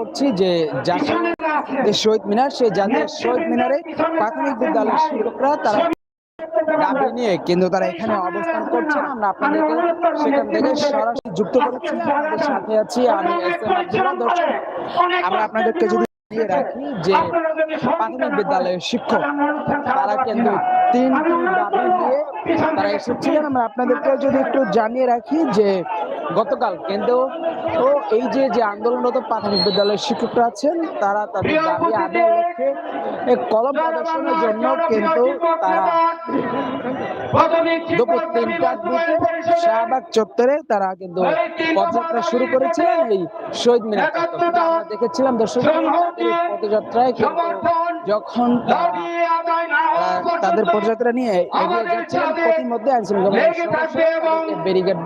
করছি যে জাতীয় শহীদ মিনার, সেই জাতীয় শহীদ মিনারে প্রাথমিক বিদ্যালয়ের শিক্ষকরা তারা নিয়ে কিন্তু তারা এখানে অবস্থান করছে আমরা আপনাদেরকে সেখান থেকে সরাসরি যুক্ত করেছি। আমাদের সাথে আছি আমি আমরা আপনাদেরকে যদি রাখি যে প্রাথমিক বিদ্যালয়ের শিক্ষক, তারা কিন্তু তিনটি দাবি। নিয়ে তারা এসেছিলেন। আমরা আপনাদেরকে যদি একটু জানিয়ে রাখি যে গতকাল কিন্তু তো এই যে যে আন্দোলনরত প্রাথমিক বিদ্যালয়ের শিক্ষকরা আছেন তারা তাদের দাবি লক্ষ্যে কলম প্রদর্শনের জন্য কিন্তু তারা দুপুর তিনটার দিকে শাহবাগ চত্বরে তারা কিন্তু পদযাত্রা শুরু করেছিলেন এই শহীদ মিনার আমরা দেখেছিলাম দর্শক পদযাত্রায় যখন তাদের পদযাত্রা নিয়ে এগিয়ে প্রতিমধ্যে আইন শৃঙ্খলা ব্যারিকেড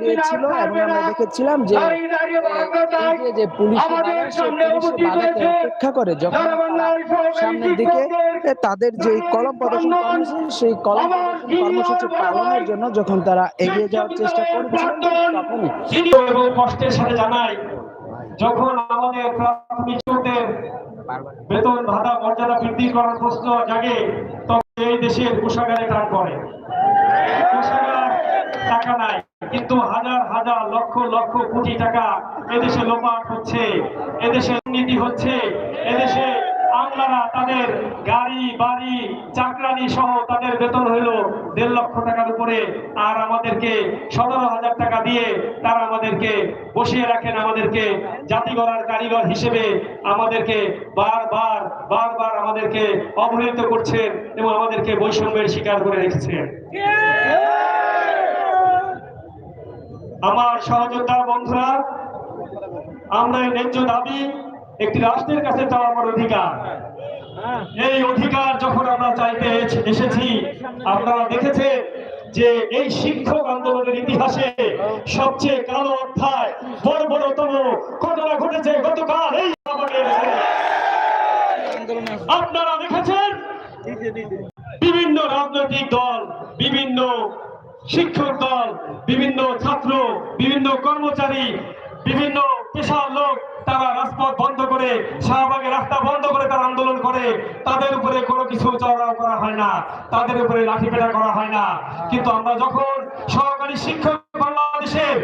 দিয়েছিল এবং আমরা দেখেছিলাম যে পুলিশ উপেক্ষা করে যখন সামনের দিকে তাদের যে কলম প্রদর্শন কর্মসূচি সেই কলম কর্মসূচি পালনের জন্য যখন তারা এগিয়ে যাওয়ার চেষ্টা করছিলেন তখনই এবং কষ্টের সাথে জানাই যখন আমাদের প্রাথমিক শিক্ষকদের বেতন, ভাতা, মর্যাদা বৃদ্ধি করার প্রশ্ন জাগে, তখন এই দেশের কোষাগারে টান পড়ে। টাকা নাই, কিন্তু হাজার হাজার, লক্ষ লক্ষ কোটি টাকা এদেশে লোপাট হচ্ছে, এদেশে দুর্নীতি হচ্ছে, এদেশে আমলারা তাদের গাড়ি, বাড়ি, চাকরানি সহ তাদের বেতন হইল দেড় লক্ষ টাকার উপরে। আর আমাদেরকে সতেরো হাজার টাকা দিয়ে তারা আমাদেরকে বসিয়ে রাখেন, আমাদেরকে জাতি গড়ার কারিগর হিসেবে আমাদেরকে বারবার বারবার আমাদেরকে অবহেলিত করছেন এবং আমাদেরকে বৈষম্যের শিকার করে রেখেছেন। আমার সহযোদ্ধা বন্ধুরা, আমরা ন্যায্য দাবি একটি রাষ্ট্রের কাছে চাওয়া আমার অধিকার। এই অধিকার যখন আমরা চাইতে এসেছি, আপনারা দেখেছেন যে এই শিক্ষক আন্দোলনের ইতিহাসে সবচেয়ে কালো অধ্যায়, বর্বরতম ঘটনা ঘটেছে গতকাল এই আপনারা দেখেছেন? বিভিন্ন রাজনৈতিক দল, বিভিন্ন শিক্ষক দল, বিভিন্ন ছাত্র, বিভিন্ন কর্মচারী, বিভিন্ন পেশার লোক তারা রাজপথ বন্ধ করে, শাহবাগের রাস্তা বন্ধ করে তারা আন্দোলন করে। তাদের উপরে কোনো কিছু চড়াও করা হয় না, তাদের উপরে লাঠি পেটা করা হয় না। কিন্তু আমরা যখন সহকারী শিক্ষক বাংলাদেশের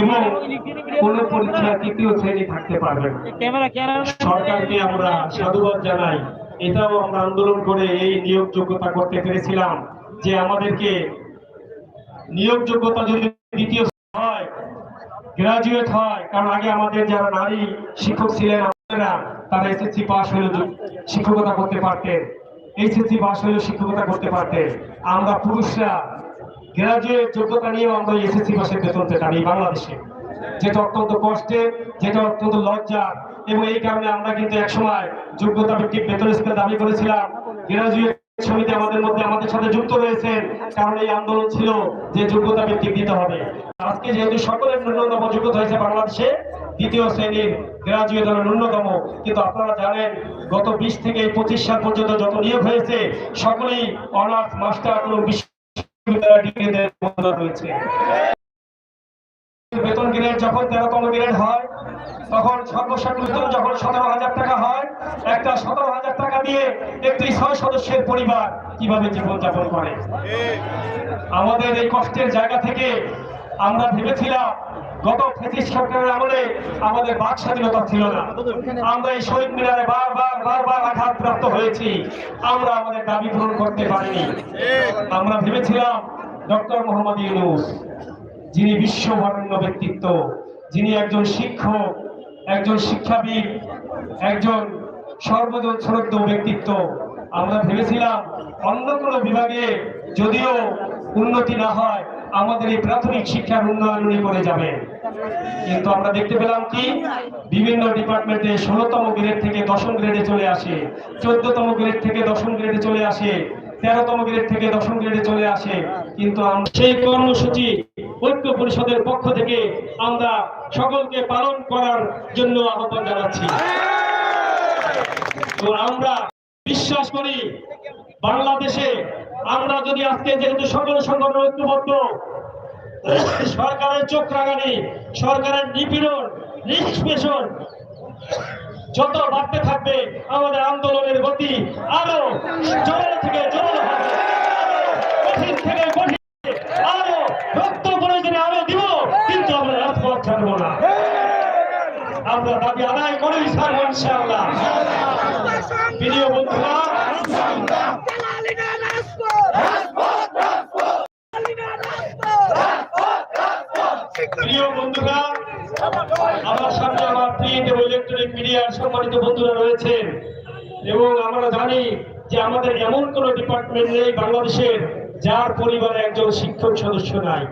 এবং কোন পরীক্ষা তৃতীয় শ্রেণি থাকতে পারবে না। সরকারকে আমরা সাধুবাদ জানাই। এটাও আমরা আন্দোলন করে এই নিয়োগ যোগ্যতা করতে পেরেছিলাম যে আমাদেরকে নিয়োগ যোগ্যতা যদি দ্বিতীয় হয় গ্রাজুয়েট হয় কারণ আগে আমাদের যারা নারী শিক্ষক ছিলেন আপনারা তারা এসএসসি পাস হলে শিক্ষকতা করতে পারতেন এইচএসসি পাস হলে শিক্ষকতা করতে পারতেন। আমরা পুরুষরা গ্রাজুয়েট যোগ্যতা নিয়েও আমরা এসএসসি পাসের বেতন পেতাম এই বাংলাদেশে। যেটা অত্যন্ত কষ্টের যেটা অত্যন্ত লজ্জার এবং এই কারণে আমরা কিন্তু একসময় যোগ্যতা ভিত্তিক বেতন স্কেল দাবি করেছিলাম। গ্রাজুয়েট সমিতি আমাদের মধ্যে আমাদের সাথে যুক্ত রয়েছেন, কারণ এই আন্দোলন ছিল যে যোগ্যতা ভিত্তিক দিতে হবে। আজকে যেহেতু সকলের ন্যূনতম যোগ্যতা হয়েছে বাংলাদেশে, দ্বিতীয় শ্রেণির গ্রাজুয়েট হলো ন্যূনতম, কিন্তু আপনারা জানেন, গত বিশ থেকে পঁচিশ সাল পর্যন্ত যত নিয়োগ হয়েছে, সকলেই অনার্স মাস্টার এবং ডিগ্রিতে রয়েছে বেতন গ্রেড যখন তেরোতম গ্রেড হয়, তখন সর্বশেষ বেতন যখন সতেরো হাজার টাকা হয়, একটা সতেরো হাজার টাকা দিয়ে একটি ছয় সদস্যের পরিবার কীভাবে জীবনযাপন করে? আমাদের এই কষ্টের জায়গা থেকে আমরা ভেবেছিলাম গত ফেসিস সরকারের আমলে আমাদের বাক স্বাধীনতা ছিল না। আমরা এই শহীদ মিনারে বারবার বারবার আঘাতপ্রাপ্ত হয়েছি। আমরা আমাদের দাবি পূরণ করতে পারিনি। আমরা ভেবেছিলাম ডক্টর মোহাম্মদ ইউনুস, যিনি বিশ্ববরণ্য ব্যক্তিত্ব, যিনি একজন শিক্ষক, একজন শিক্ষাবিদ, একজন সর্বজন শ্রদ্ধ ব্যক্তিত্ব, আমরা ভেবেছিলাম অন্য কোনো বিভাগে যদিও উন্নতি না হয় আমাদের এই প্রাথমিক শিক্ষার উন্নয়ন উনি করে যাবেন কিন্তু আমরা দেখতে পেলাম কি? বিভিন্ন ডিপার্টমেন্টে ষোলোতম গ্রেড থেকে দশম গ্রেডে চলে আসে, চোদ্দতম গ্রেড থেকে দশম গ্রেডে চলে আসে, তেরোতম গ্রেড থেকে দশম গ্রেডে চলে আসে। কিন্তু সেই কর্মসূচি ঐক্য পরিষদের পক্ষ থেকে আমরা সকলকে পালন করার জন্য আহ্বান জানাচ্ছি। তো আমরা বিশ্বাস করি বাংলাদেশে আমরা যদি আজকে যেহেতু সকল সংগঠন ঐক্যবদ্ধ, সরকারের চোখ রাগানি সরকারের নিপীড়ন, নিষ্পেষণ যত বাড়তে থাকবে, আমাদের আন্দোলনের গতি আরও জোরে থেকে জোরে কঠিন থেকে কঠিন, আরও রক্ত প্রয়োজনে আরও দিব, কিন্তু আমরা রাজপথ ছাড়বো না। আমরা দাবি আদায় করেই ছাড়বো ইনশাআল্লাহ। প্রিয় বন্ধুরা জালালিনা রাজপথ জালালিনা রাজপথ প্রিয় বন্ধুরা আমার সামনে আমার প্রিন্ট এবং ইলেকট্রনিক মিডিয়ার সম্মানিত বন্ধুরা রয়েছেন। এবং আমরা জানি যে আমাদের এমন কোন ডিপার্টমেন্ট নেই বাংলাদেশের যার পরিবারে একজন শিক্ষক সদস্য নাই।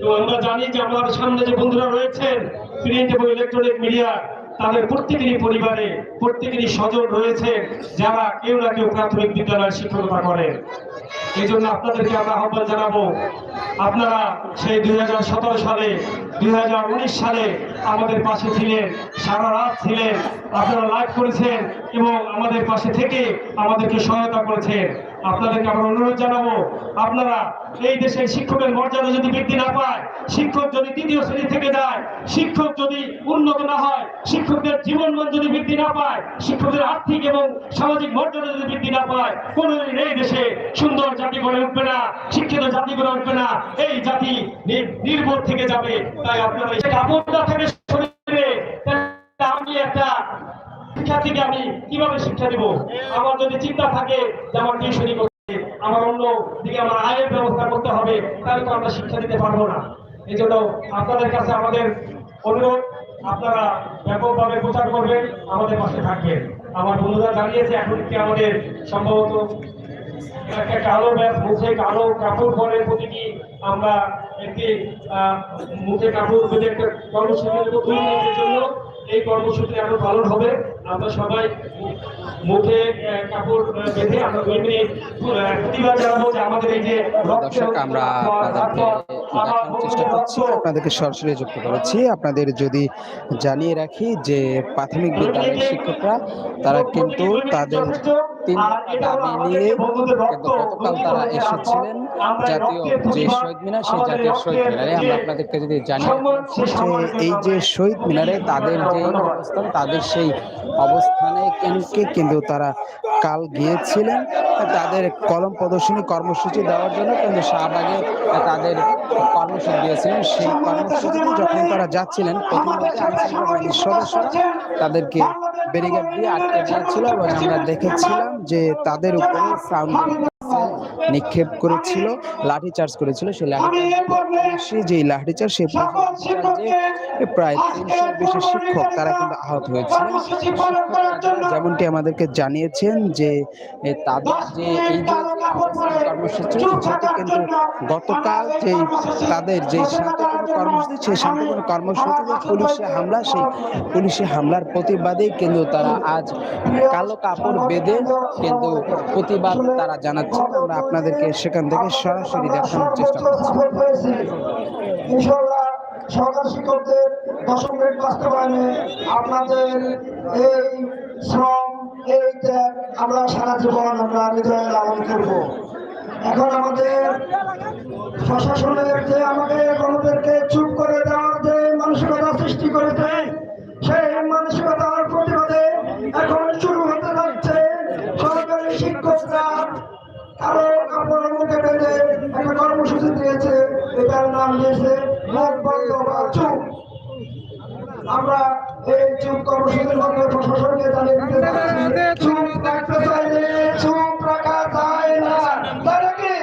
তো আমরা জানি যে আমার সামনে যে বন্ধুরা রয়েছেন প্রিন্ট এবং ইলেকট্রনিক মিডিয়া তাদের প্রত্যেকেরই পরিবারে প্রত্যেকেরই স্বজন রয়েছে যারা কেউ না কেউ প্রাথমিক বিদ্যালয়ের শিক্ষকতা করেন। এই জন্য আপনাদেরকে আমরা আহ্বান জানাব, আপনারা সেই দুই হাজার সতেরো সালে, দুই হাজার উনিশ সালে আমাদের পাশে ছিলেন, সারা রাত ছিলেন আপনারা লাইভ করেছেন এবং আমাদের পাশে থেকে আমাদেরকে সহায়তা করেছেন। আপনাদেরকে আমরা অনুরোধ জানাব, আপনারা এই দেশের শিক্ষকের মর্যাদা যদি বৃদ্ধি না পায়, শিক্ষক যদি তৃতীয় শ্রেণি থেকে যায়, শিক্ষক যদি উন্নত না হয়, শিক্ষকদের জীবনমান যদি বৃদ্ধি না পায়, শিক্ষকদের আর্থিক এবং সামাজিক মর্যাদা যদি বৃদ্ধি না পায়, কোনোদিন এই দেশে সুন্দর জাতি গড়ে উঠবে না, শিক্ষিত জাতি গড়ে উঠবে না, এই জাতি নির্ভর থেকে যাবে। তাই আপনারা থেকে শরীরে তাহলে আমি একটা শিক্ষার্থীকে আমি কীভাবে শিক্ষা দিব? আমার যদি চিন্তা থাকে যে আমার টিউশনি করতে, আমার অন্য দিকে আমার আয়ের ব্যবস্থা করতে হবে, তাহলে তো আমরা শিক্ষা দিতে পারব না। এই জন্য আপনাদের কাছে আমাদের অনুরোধ, আপনারা ব্যাপকভাবে প্রচার করবেন, আমাদের পাশে থাকবেন। আমার বন্ধুরা জানিয়েছে, এখন কি আমাদের সম্ভবত একটা কালো ব্যাগ মুখে কালো কাপড় পরে প্রতিটি আমরা একটি মুখে কাপড় বেঁধে একটা কর্মসূচি নেব দুই মিনিটের জন্য এই কর্মসূচি আরও পালন হবে। আমরা সবাই মুখে কাপড় বেঁধে আমরা দুই মিনিট প্রতিবাদ জানাব যে আমাদের এই যে দর্শক আমার চেষ্টা করছি। আপনাদেরকে সরাসরি যুক্ত করেছি। আপনাদের যদি জানিয়ে রাখি যে প্রাথমিক বিদ্যালয়ের শিক্ষকরা তারা কিন্তু তাদের তিন দাবি নিয়ে কিন্তু গতকাল তারা এসেছিলেন। জাতীয় যে শহীদ মিনার সেই জাতীয় শহীদ মিনারে আমরা আপনাদেরকে যদি জানিয়ে যে এই যে শহীদ মিনারে তাদের যে অবস্থান তাদের সেই অবস্থানে কিন্তু তারা কাল গিয়েছিলেন। তাদের কলম প্রদর্শনী কর্মসূচি দেওয়ার জন্য কিন্তু শাহবাগে তাদের কর্মসূচি দিয়েছিলেন। সেই কর্মসূচিতে যখন তারা যাচ্ছিলেন সদস্যরা তাদেরকে ব্যারিকেড দিয়ে আটকে দিয়েছিল এবং আমরা দেখেছিলাম যে তাদের উপর সাউন্ড নিক্ষেপ করেছিল লাঠি চার্জ করেছিল সেই লাঠি সে যে লাঠি চার্জ চার্জে প্রায় তিনশো বেশি শিক্ষক তারা কিন্তু আহত শিক্ষকরা যেমনটি আমাদেরকে জানিয়েছেন যে তাদের যে এই যে কর্মসূচি সেটি কিন্তু গতকাল যে তাদের যে শান্তিপূর্ণ কর্মসূচি সেই শান্তিপূর্ণ কর্মসূচি পুলিশে হামলা সেই পুলিশে হামলার প্রতিবাদে কিন্তু তারা আজ কালো কাপড় বেঁধে কিন্তু প্রতিবাদ তারা জানাচ্ছেন আমরা আপনাদেরকে সেখান থেকে সরাসরি দেখানোর চেষ্টা করছি। সরকার শিক্ষকদের দশম গ্রেড বাস্তবায়নে আপনাদের এই শ্রম, এই আমরা সারা জীবন আমরা হৃদয়ে লালন করব। এখন আমাদের প্রশাসনের যে আমাদের আমাদেরকে চুপ করে দেওয়ার যে মানসিকতা সৃষ্টি করেছে, সেই মানসিকতার প্রতিবাদে কর্মসূচি দিয়েছে এটার নাম দিয়েছে মুখ বা চুপ। আমরা এই চুপ কর্মসূচির মধ্যে প্রশাসনকে জানিয়ে দিতে চুপ চাইলে চুপ রাখা যায় না। তাই নাকি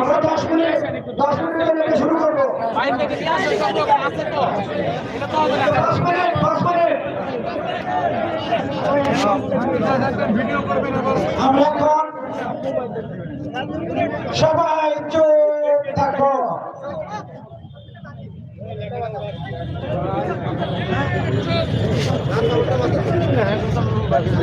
আমরা দশ মিনিট, দশ মিনিটের মধ্যে শুরু করব? পাঁচ মিনিট পাঁচ মিনিট। আমরা এখন সবাই চুপ থাকো। যাচ্ছি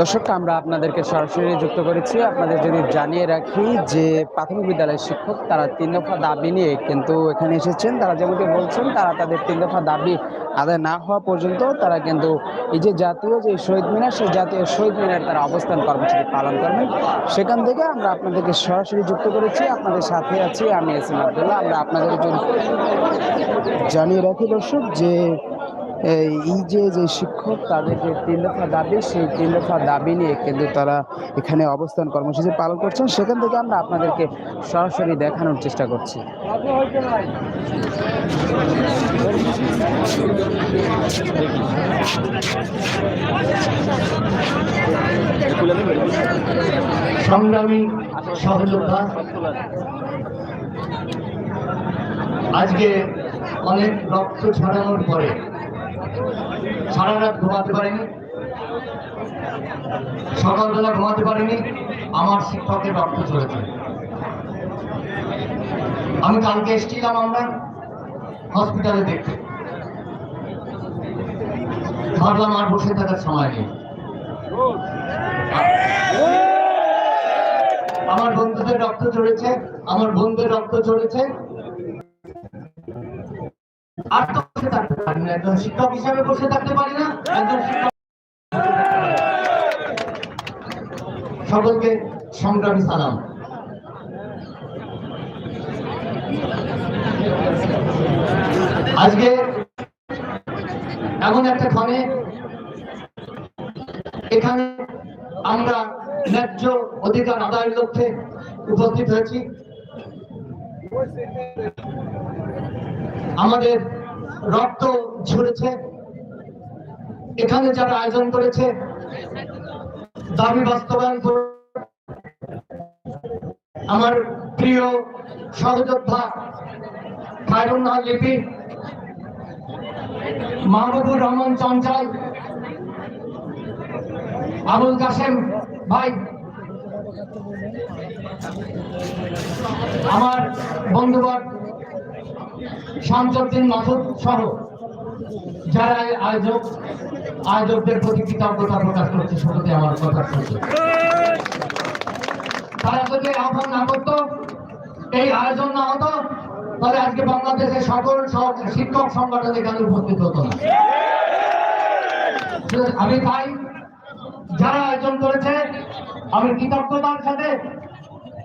দর্শক, আমরা আপনাদেরকে সরাসরি যুক্ত করেছি। আপনাদের যদি জানিয়ে রাখি যে প্রাথমিক বিদ্যালয়ের শিক্ষক, তারা তিন দফা দাবি নিয়ে কিন্তু এখানে এসেছেন। তারা যেমনটি বলছেন, তারা তাদের তিন দফা দাবি আদায় না হওয়া পর্যন্ত তারা কিন্তু এই যে জাতীয় যে শহীদ মিনার, সেই জাতীয় শহীদ মিনার তারা অবস্থান কর্মসূচি পালন করবেন। সেখান থেকে আমরা আপনাদেরকে সরাসরি যুক্ত করেছি। আপনাদের সাথে আছি আমি এস এম আমরা আপনাদের জন্য জানিয়ে রাখি দর্শক যে এই যে যে শিক্ষক তাদের যে তিন দফা দাবি, সেই তিন দফা দাবি নিয়ে কিন্তু তারা এখানে অবস্থান কর্মসূচি পালন করছেন। সেখান থেকে আমরা আপনাদেরকে সরাসরি দেখানোর চেষ্টা করছি। সংগ্রামী সহযোদ্ধা, আজকে অনেক রক্ত ছড়ানোর পরে সারা রাত ঘুমাতে পারিনি। সকালবেলা ঘুমাতে পারিনি। আমার শিক্ষকের রক্ত চলেছে আমি কালকে এসেছিলাম আমরা হসপিটালে দেখতে। ভাবলাম আর বসে থাকার সময় নেই। আমার বন্ধুদের রক্ত চড়েছে আমার বোনদের রক্ত চড়েছে আর তো বসে থাকতে পারি না একজন শিক্ষক হিসাবে বসে থাকতে পারি না, একজন শিক্ষক সকলকে সংগ্রামী সালাম। আজকে এমন একটা ক্ষণে এখানে আমরা ন্যায্য অধিকার আদায়ের লক্ষ্যে উপস্থিত হয়েছি। আমাদের রক্ত ঝরেছে। এখানে যারা আয়োজন করেছে, দাবি বাস্তবায়ন আমার প্রিয় সহযোদ্ধা খায়রুন নাহার লিপি, মাহবুবুর রহমান চঞ্চল, আবুল কাসেম ভাই, আমার বন্ধুবর শামসুদ্দিন মাসুদ সহ যারা আয়োজক, আয়োজকদের প্রতি কৃতজ্ঞতা প্রকাশ করছে আমার তারা যদি আহ্বান না এই আয়োজন না হতো, তাহলে আজকে বাংলাদেশের সকল শিক্ষক সংগঠন এখানে উপস্থিত হতো না। আমি তাই, যারা আয়োজন করেছে, আমি কৃতজ্ঞতার সাথে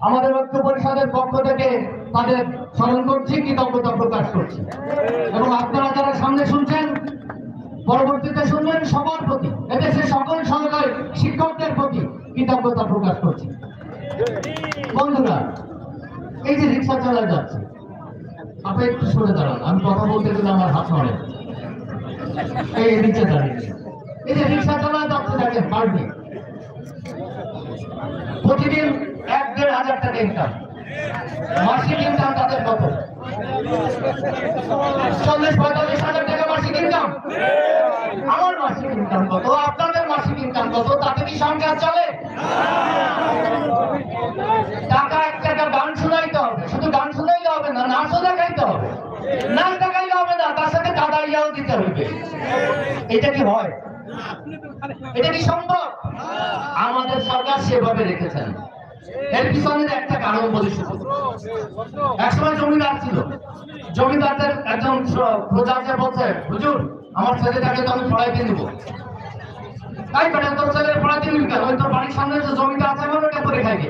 আমাদের ঐক্য পরিষদের পক্ষ থেকে তাদের স্মরণ করছি কৃতজ্ঞতা প্রকাশ করছি। এবং আপনারা যারা সামনে শুনছেন, পরবর্তীতে শুনবেন সবার প্রতি, এদেশের সকল সরকার শিক্ষকদের প্রতি কৃতজ্ঞতা প্রকাশ করছি। বন্ধুরা, এই যে রিক্সা চালা যাচ্ছে, আপনি একটু সরে দাঁড়ান, আমি কথা বলতে গেলে আমার হাত নড়ে। এই রিক্সা দাঁড়িয়ে এই যে রিক্সা চালা যাচ্ছে, দেখেন পারবি প্রতিদিন দেড় হাজার টাকা ইনকাম মাসিক ইনকাম তাদের কত? চল্লিশ পঁয়তাল্লিশ হাজার টাকা মাসিক ইনকাম আমার মাসিক ইনকাম কত? আপনাদের মাসিক ইনকাম কত? তাতে কি সংসার চলে? টাকা এক টাকা গান শোনাইতে হবে। শুধু গান শোনাইলে হবে না, নাচও দেখাইতে হবে। নাচ দেখাইলে হবে না, তার সাথে কাদাইয়াও দিতে হবে এটা কি হয়? এটা কি সম্ভব? আমাদের সরকার সেভাবে রেখেছেন। এর পিছনের একটা কারণ একসময় জমিদার ছিল। জমিদারদের একজন প্রজাকে বলছে, হুজুর, আমার ছেলেটাকে তো আমি পড়াইতে নিব তাই তোর ছেলে পড়াইতে নিবি কেন? তোর বাড়ির সামনে যে জমিটা আছে আমার ওটা করে খাইবে।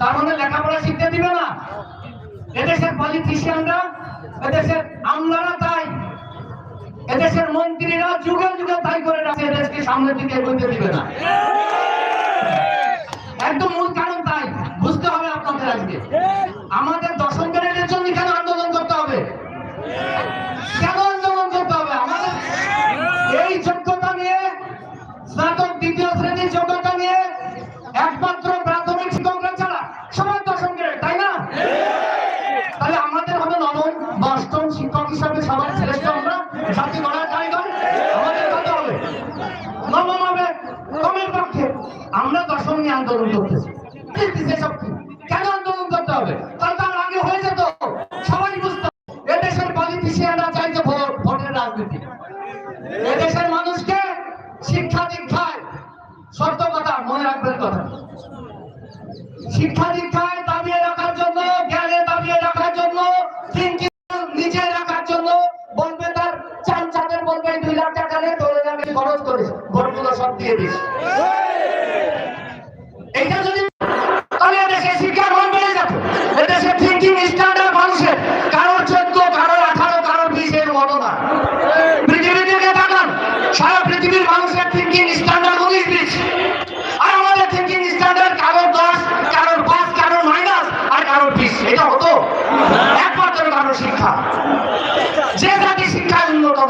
তার মানে লেখাপড়া শিখতে দিবে না। এদেশের পলিটিশিয়ানরা এদেশের আমলারা তাই। এদেশের মন্ত্রীরা যুগে যুগে তাই করে রাখছে, এদেশকে সামনের দিকে এগোতে দিবে না। একদম মূল কারণ তাই। বুঝতে হবে আপনাদের আজকে। আমাদের দশম গ্রেডের জন্য কেন আন্দোলন করতে হবে। কেন আন্দোলন করতে হবে? আমাদের এই যোগ্যতা নিয়ে, স্নাতক দ্বিতীয় শ্রেণির যোগ্যতা নিয়ে একমাত্র প্রাথমিক শিক্ষকরা ছাড়া সবাই দশম গ্রেড তাই না? তাহলে আমাদের হবে নবম অষ্টম শিক্ষক হিসাবে সবার শ্রেষ্ঠ আমরা জাতি গড়ার কারিগর আমাদের হতে হবে নবম হবে কমের পক্ষে আমরা দশম আন্দোলন করতেছি। কেন আন্দোলন করতে হবে?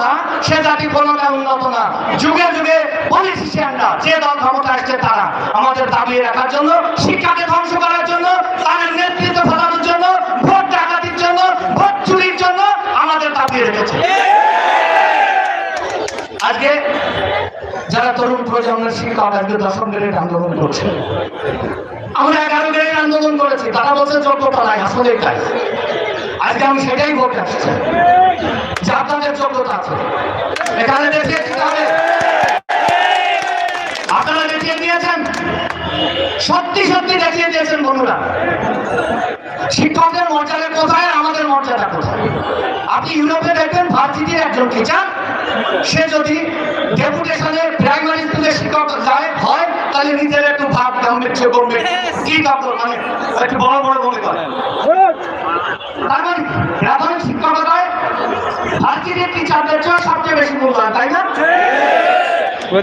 না, সে জাতি কোনোটাই উন্নত না। যুগে যুগে পলিটিশিয়ানরা যে দল ক্ষমতা আসছে তারা আমাদের দাবি রাখার জন্য, শিক্ষাকে ধ্বংস করার জন্য, তাদের নেতৃত্ব ফলানোর জন্য, ভোট ডাকাতির জন্য, ভোট চুরির জন্য আমাদের দাবি রেখেছে। আজকে যারা তরুণ প্রজন্মের শিক্ষক আজকে দশম গ্রেড আন্দোলন করছে। আমরা এগারো গ্রেড আন্দোলন করেছি, তারা বলছে যোগ্যতা নাই আসলে তাই। আজকে আমি সেটাই বলতে আসছি। যে আপনাদের যোগ্যতা আছে। এখানে দেখিয়ে দিতে হবে। আপনারা দেখিয়ে দিয়েছেন। সত্যি সত্যি দেখিয়ে দিয়েছেন বন্ধুরা। শিক্ষকদের মর্যাদা কোথায়? আমাদের মর্যাদা কোথায়? আপনি ইউরোপে দেখবেন, ভার্সিটির একজন টিচার সে যদি ডেপুটেশনে প্রাইমারি স্কুলের শিক্ষক যায়, হয়, তাহলে নিজের একটু ভাব গাম্ভীর্য করবে কি কাপড় মানে একটু বড় বড় মনে করে তার মানে প্রাথমিক শিক্ষকতায় ভার্সিটির টিচারদের চেয়ে সবচেয়ে বেশি মূল্যায়ন তাই না?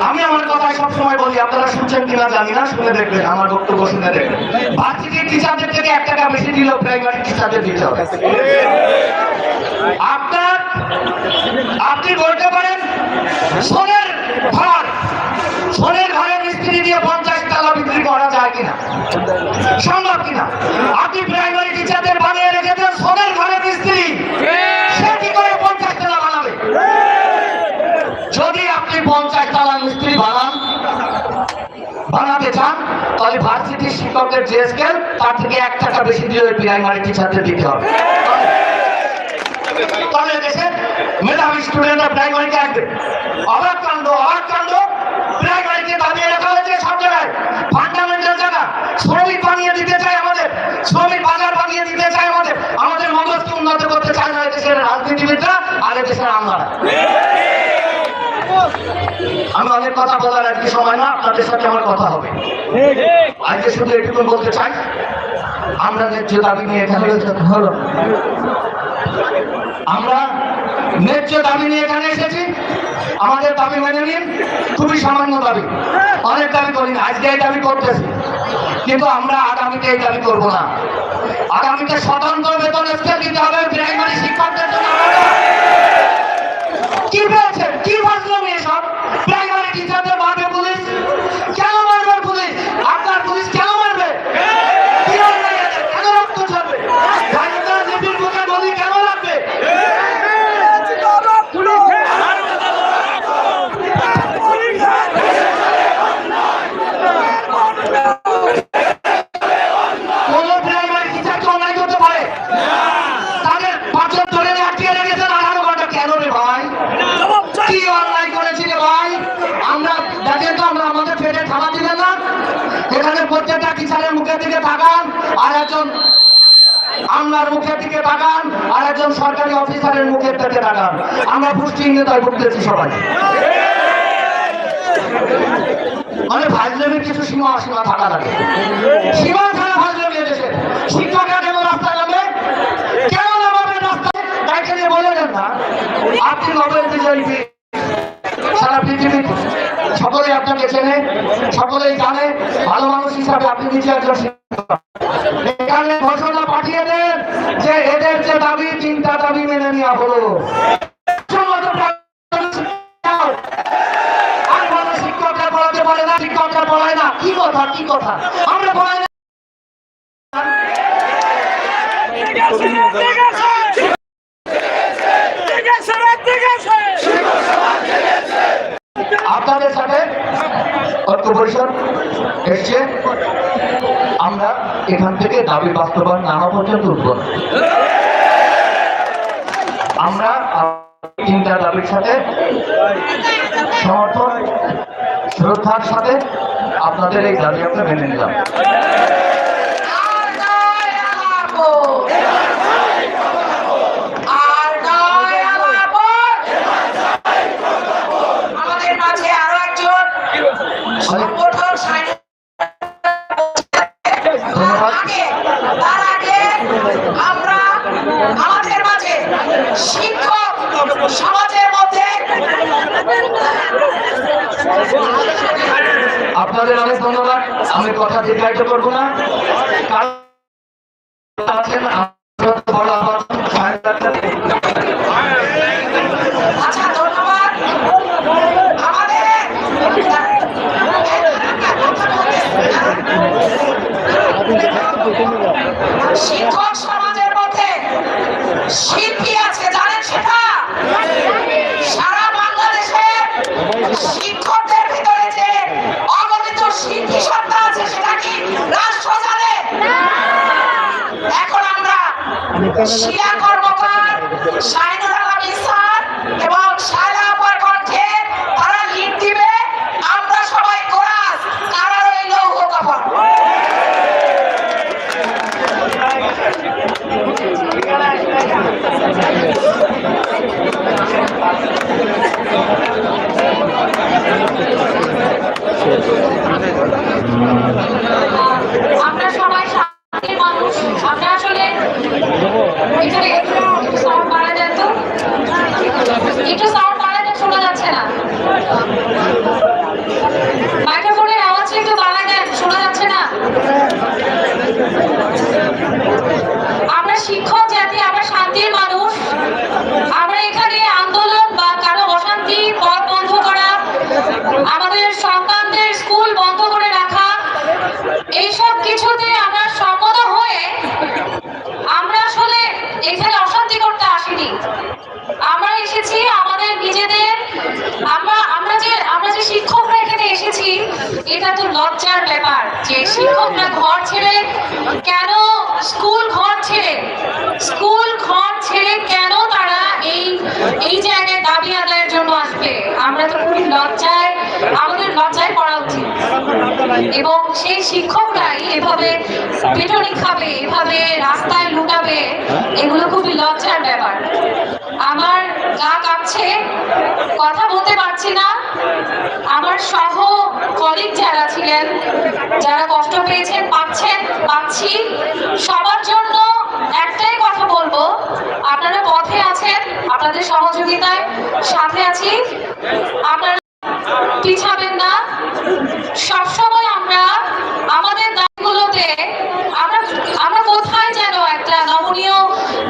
আমি আমার কথায় সবসময় বলি আপনারা শুনছেন কিনা জানি না শুনে দেখবেন আমার বক্তব্য শুনে দেখবেন। ভার্সিটির টিচারদের থেকে এক টাকা বেশি দিলেও প্রাইমারি টিচারদের দিতে হবে? আপনার আপনি বলতে পারেন সোনের ঘর সোনের ঘরের মিস্ত্রি দিয়ে পঞ্চাশ টাকা বিক্রি করা যায় কিনা? সম্ভব কিনা? আপনি প্রাইমারি টিচারদের বানিয়ে রেখেছেন সোনের ঘরের মিস্ত্রি? সে কি করে পঞ্চাশ টাকা বানাবে যদি আপনি পঞ্চাশ তালা মিস্ত্রি বানান, বানাতে চান, তাহলে ভার্সিটির শিক্ষকদের যে স্কেল তার থেকে এক টাকা বেশি দিয়ে প্রাইমারি টিচারদের দিতে হবে। তাহলে শ্রমিক বানিয়ে দিতে শ্রমিক বাজার বানিয়ে দিতে চায় আমাদের। আমাদের মগজকে উন্নত করতে চায় না দেশের রাজনীতিবিদরা আর দেশের আমলারা। আমি অনেক কথা বলার আর সময় না, আপনাদের সাথে আমার কথা হবে। আজকে শুধু এটুকু বলতে চাই, আমরা ন্যায্য দাবি নিয়ে এখানে হলো। আমরা ন্যায্য দাবি নিয়ে এখানে এসেছি। আমাদের দাবি মেনে নিন, খুবই সামান্য দাবি। অনেক দাবি করি আজকে এই দাবি করতেছি। কিন্তু আমরা আগামীতে এই দাবি করব না আগামীতে স্বতন্ত্র বেতন স্কেল দিতে হবে প্রাইমারি শিক্ষকদের জন্য। কি পেয়েছেন কি বাঁচলো এসব প্রাইমারি টিচারদের মারবে পুলিশ কেন মারবে পুলিশ আপনার পুলিশ কেন মারবে তাদের পাঁচজন ধরে নিয়ে আটকে রেখেছেন আঠারো ঘণ্টা কেন রে ভাই কি অন্যায় করেছি রে ভাই আমরা দেখেন তো আমরা আমাদের পেটে থামা দিলেন না এখানে প্রত্যেকটা টিচারের মুখের দিকে তাকান আর একজন আমলার মুখের দিকে তাকান আর একজন সরকারি অফিসারের মুখের দিকে তাকান। আমরা পুষ্টিহীনতায় ভুগতেছি সবাই। মানে ফাইজলামের কিছু সীমা অসীমা থাকা লাগে। সীমা ছাড়া ফাইজলামি এসেছে শিক্ষকরা কেন রাস্তায় নামে কেন নামাবে রাস্তায়? তাইকে নিয়ে বলে দেন না। আপনি নোবেল বিজয়ী। সারা পৃথিবীতে সকলেই আপনাকে চেনে, সকলেই জানে। ভালো মানুষ হিসাবে আপনি নিজে একজন ঘোষণা পাঠিয়ে দেন। এদের যে দাবি তিনটা দাবি মেনে নেওয়া হলো। না না। কি কি আপনাদের সাথে ঐক্য পরিষদ এসছে। আমরা এখান থেকে দাবি বাস্তবায়ন না হওয়া পর্যন্ত উঠব। আমরা তিনটা দাবির সাথে সমর্থন, শ্রদ্ধার সাথে আপনাদের এই দাবি আমরা মেনে নিলাম Yang? এটা তো লজ্জার ব্যাপার যে শিক্ষকরা ঘর ছেড়ে কেন স্কুল ঘর ছেড়ে? স্কুল ঘর ছেড়ে কেন তারা এই এই জায়গায় দাবি আদায়ের জন্য আসবে? আমরা তো খুবই লজ্জায়, আমাদের লজ্জায় পড়া উচিত। এবং সেই শিক্ষকরাই এভাবে পেটনি খাবে, এভাবে রাস্তায় লুটাবে এগুলো খুবই লজ্জার ব্যাপার। আমার গা কাঁপছে, কথা বলতে পারছি না। আমার সহ কলিগ যারা ছিলেন, যারা কষ্ট পেয়েছেন, পাচ্ছেন, পাচ্ছি। সবার জন্য একটাই কথা বলব, আপনারা পথে আছেন, আপনাদের সহযোগিতায় সাথে আছি। আপনারা পিছাবেন না। সবসময় আমরা আমাদের দাবিগুলোতে আমরা আমরা কোথায় যেন একটা নমনীয়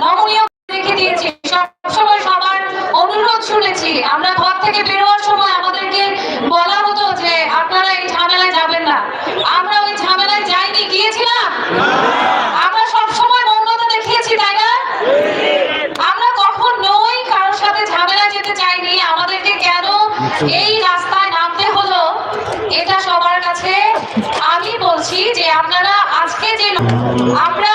নমনীয় রেখে দিয়েছি। সবসময় সবার অনুরোধ শুনেছি। আমরা ঘর থেকে বেরোয়ার সময় আমাদেরকে বলা হতো যে আপনারা এই ঝামেলায় যাবেন না। আমরা ওই ঝামেলায় যাইনি, গিয়েছিলাম? কারোর সাথে ঝামেলা যেতে চাইনি। আমাদেরকে কেন এই রাস্তায় নামতে হলো, এটা সবার কাছে আমি বলছি যে আপনারা আজকে যে আমরা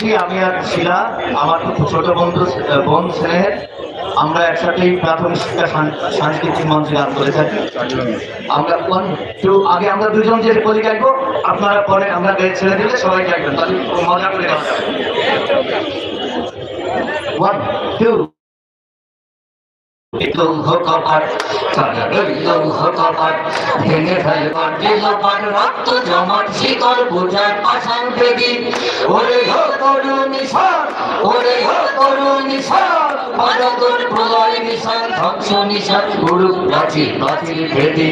করছি আমি আর শিলা, আমার ছোট বন্ধু বোন স্নেহের। আমরা একসাথেই প্রাথমিক শিক্ষা সাংস্কৃতিক মঞ্চে গান করে থাকি। আমরা কোন টু আগে আমরা দুজন যে বলি গাইবো, আপনারা পরে আমরা ছেড়ে দিলে সবাই গাইবেন। তাহলে মজা করে ওয়ান টু লৌহ কপাট কালারই লৌহ কপাট ভেঙে ফেলবার দিল পাট রক্ত জমাট শিকল বোঝার পাশান বেদি। ওরে হো করুণী সর ওরে হো করুণী সর পাদকর প্রলয় নিশান, ধ্বংস নিশান, গুরু প্রাচীর প্রাচীর ভেদি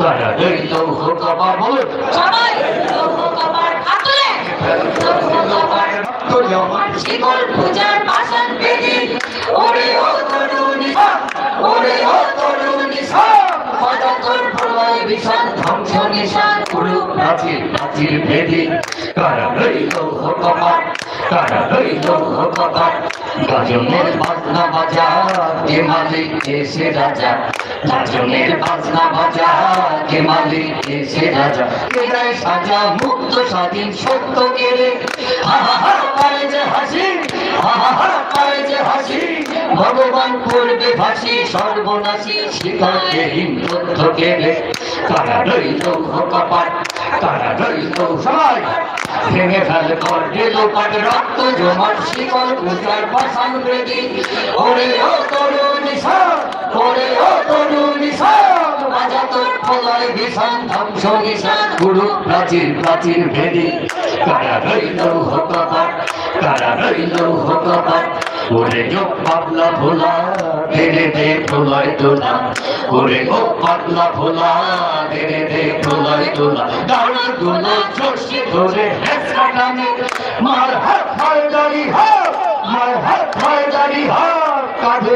কালারই লৌহ কপাট সবাই লৌহ কপাট হাত তুলে লৌহ কপাট রক্ত পাশান বেদি। ওরে হো নিশান ধ্বংস নিশান গুরু প্রাচীর প্রাচীর ভেদি কারাগরি লৌহ কপাট কারাগরি লৌহ কপাট গাজনের বাজনা বাজা কে মালিক এসে রাজা গাজনের মুক্ত স্বাধীন সত্য যে হাসি যে হাসি, ভগবান করবে ভাসি সর্বনাশী শিকারকে হিন্দুত্ব কেড়ে কারা রইল কপাট কারা রইল সবাই ভেঙে ফেল কর গেল পাট রক্ত জমার শিকল পূজার বাসান বেদি। ওরে ও তরু নিশা ওরে ও তরু নিশা রাজা তোর ফলায় ভীষণ ধ্বংস নিশান, গুরু প্রাচীর প্রাচীর ভেদি কারা রইল কপাট কারা রইল কপাট করে গো পাতলা ভোলা ধীরে ধে ভোলায় তোলা। করে গো পাতলা ভোলা ধীরে ধে ভোলায় তোলা। দাঁড়ারগুলো চষে ধরে হেসরা মার হাত হয় দাঁড়ি হাত, মার হাত হয় দাঁড়ি হাত, কাঁধে